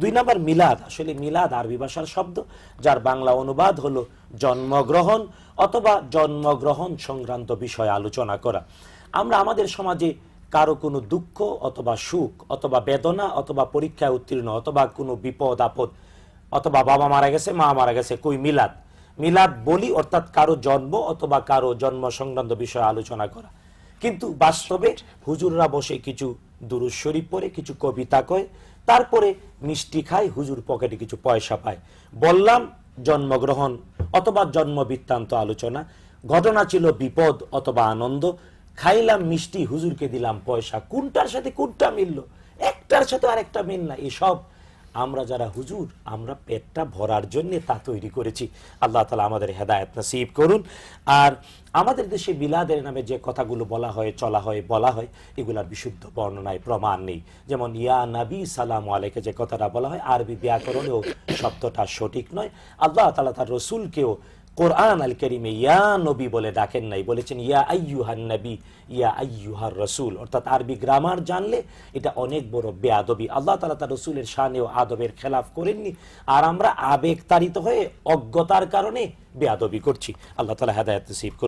দুই নাম্বার মিলাদ, আসলে মিলাদ আরবি ভাষার শব্দ, যার বাংলা অনুবাদ হলো জন্মগ্রহণ অথবা জন্মগ্রহণ সংক্রান্ত বিষয়ে আলোচনা করা। আমরা আমাদের সমাজে কারও কোনো দুঃখ অথবা সুখ অথবা বেদনা অথবা পরীক্ষায় উত্তীর্ণ অথবা কোনো বিপদ, আপদ অথবা বাবা মারা গেছে, মা মারা গেছে, কই মিলাদ? মিলাদ বলি অর্থাৎ কারও জন্ম অথবা কারও জন্ম সংক্রান্ত বিষয়ে আলোচনা করা। কিন্তু বাস্তবে হুজুররা বসে কিছু দুরুজ শরীফ পড়ে, কিছু কবিতা কয়, তারপরে মিষ্টি খায়, হুজুর পকেটে কিছু পয়সা পায়। বললাম, জন্মগ্রহণ অথবা জন্ম বৃত্তান্ত আলোচনা, ঘটনা ছিল বিপদ অথবা আনন্দ, খাইলাম মিষ্টি, হুজুরকে দিলাম পয়সা, কোনটার সাথে কোনটা মিলল? একটার সাথে আরেকটা মিল না এসব আমরা যারা হুজুর, আমরা পেটটা ভরার জন্য তা তৈরি করেছি। আল্লাহ তালা আমাদের হেদায়ত নসিব করুন। আর আমাদের দেশে বিলাদের নামে যে কথাগুলো বলা হয়, চলা হয়, বলা হয়, এগুলার বিশুদ্ধ বর্ণনায় প্রমাণ নেই। যেমন, ইয়া নাবি সালাম আলাইকে যে কথাটা বলা হয়, আরবি ব্যাকরণেও শব্দটা সঠিক নয়। আল্লাহ তালা তার রসুলকেও কোরআন আল করিমে, ইয়া নবী বলে ডাকেন নাই, বলেছেন, ইয়া আইয়ুহান নবী, ইয়া আইয়ুহার রসুল। অর্থাৎ আরবি গ্রামার জানলে এটা অনেক বড় বেআবি আল্লাহ তালা তার রসুলের শানে ও আদবের খেলাফ করেননি। আর আমরা আবেগ তাড়িত হয়ে অজ্ঞতার কারণে বেআবি করছি। আল্লাহ তালা হেদায়ত সিফ।